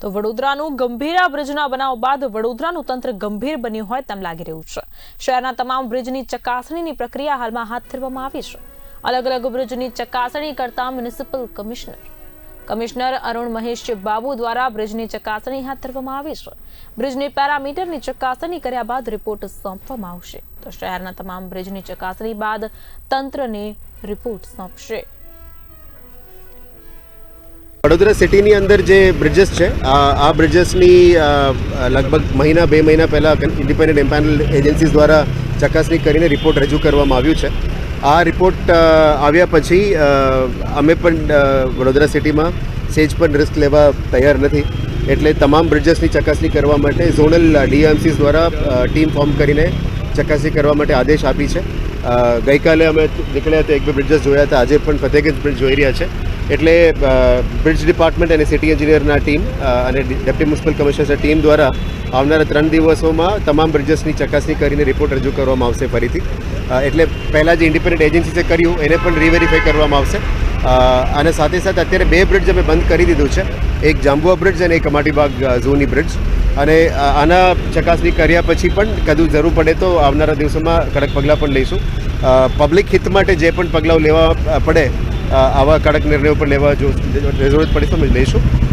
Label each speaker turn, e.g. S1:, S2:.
S1: તો વડોદરાનું ગંભીરા બ્રિજના બનાવ બાદ વડોદરાનું તંત્ર ગંભીર બન્યું હોય તેમ લાગી રહ્યું છે. શહેરના તમામ બ્રિજની ચકાસણીની પ્રક્રિયા હાલમાં હાથ ધરવામાં આવી છે. અલગ અલગ બ્રિજની ચકાસણી કરતા municipal commissioner. Commissioner Arun Mahesh Babu દ્વારા બ્રિજની ચકાસણી હાથ ધરવામાં આવી છે. બ્રિજની પેરામીટરની ચકાસણી કર્યા બાદ રિપોર્ટ સોંપવામાં આવશે. તો શહેરના તમામ બ્રિજની ચકાસણી બાદ તંત્રને રિપોર્ટ સોંપશે.
S2: વડોદરા સિટીની અંદર જે બ્રિજેસ છે, આ બ્રિજેસની લગભગ મહિના, બે મહિના પહેલાં ઇન્ડિપેન્ડન્ટ એમ્પાનલ એજન્સીસ દ્વારા ચકાસણી કરીને રિપોર્ટ રજૂ કરવામાં આવ્યું છે. આ રિપોર્ટ આવ્યા પછી અમે પણ વડોદરા સિટીમાં સેજ પણ રિસ્ક લેવા તૈયાર નથી. એટલે તમામ બ્રિજેસની ચકાસણી કરવા માટે ઝોનલ ડીએમસીસ દ્વારા ટીમ ફોર્મ કરીને ચકાસણી કરવા માટે આદેશ આપી છે. ગઈકાલે અમે નીકળ્યા હતા એક બે બ્રિજેસ જોયા હતા. આજે પણ ફતેગંજ બ્રિજ જોઈ રહ્યા છે. એટલે બ્રિજ ડિપાર્ટમેન્ટ અને સિટી એન્જિનિયરના ટીમ અને ડેપ્ટી મ્યુનિસિપલ કમિશનરના ટીમ દ્વારા આવનારા ત્રણ દિવસોમાં તમામ બ્રિજસની ચકાસણી કરીને રિપોર્ટ રજૂ કરવામાં આવશે ફરીથી. એટલે પહેલાં જે ઇન્ડિપેન્ડન્ટ એજન્સીસે કર્યું, એને પણ રીવેરીફાઈ કરવામાં આવશે. અને સાથે સાથે અત્યારે બે બ્રિજ અમે બંધ કરી દીધું છે. એક જાંબુઆ બ્રિજ અને એક કમાટીબાગ ઝૂની બ્રિજ અને આના ચકાસણી કર્યા પછી પણ કદું જરૂર પડે તો આવનારા દિવસોમાં કડક પગલાં પણ લઈશું. પબ્લિક હિત માટે જે પણ પગલાં લેવા પડે આવા કડક નિર્ણયો પણ લેવા જો જરૂરત પડે તો અમે લઈશું.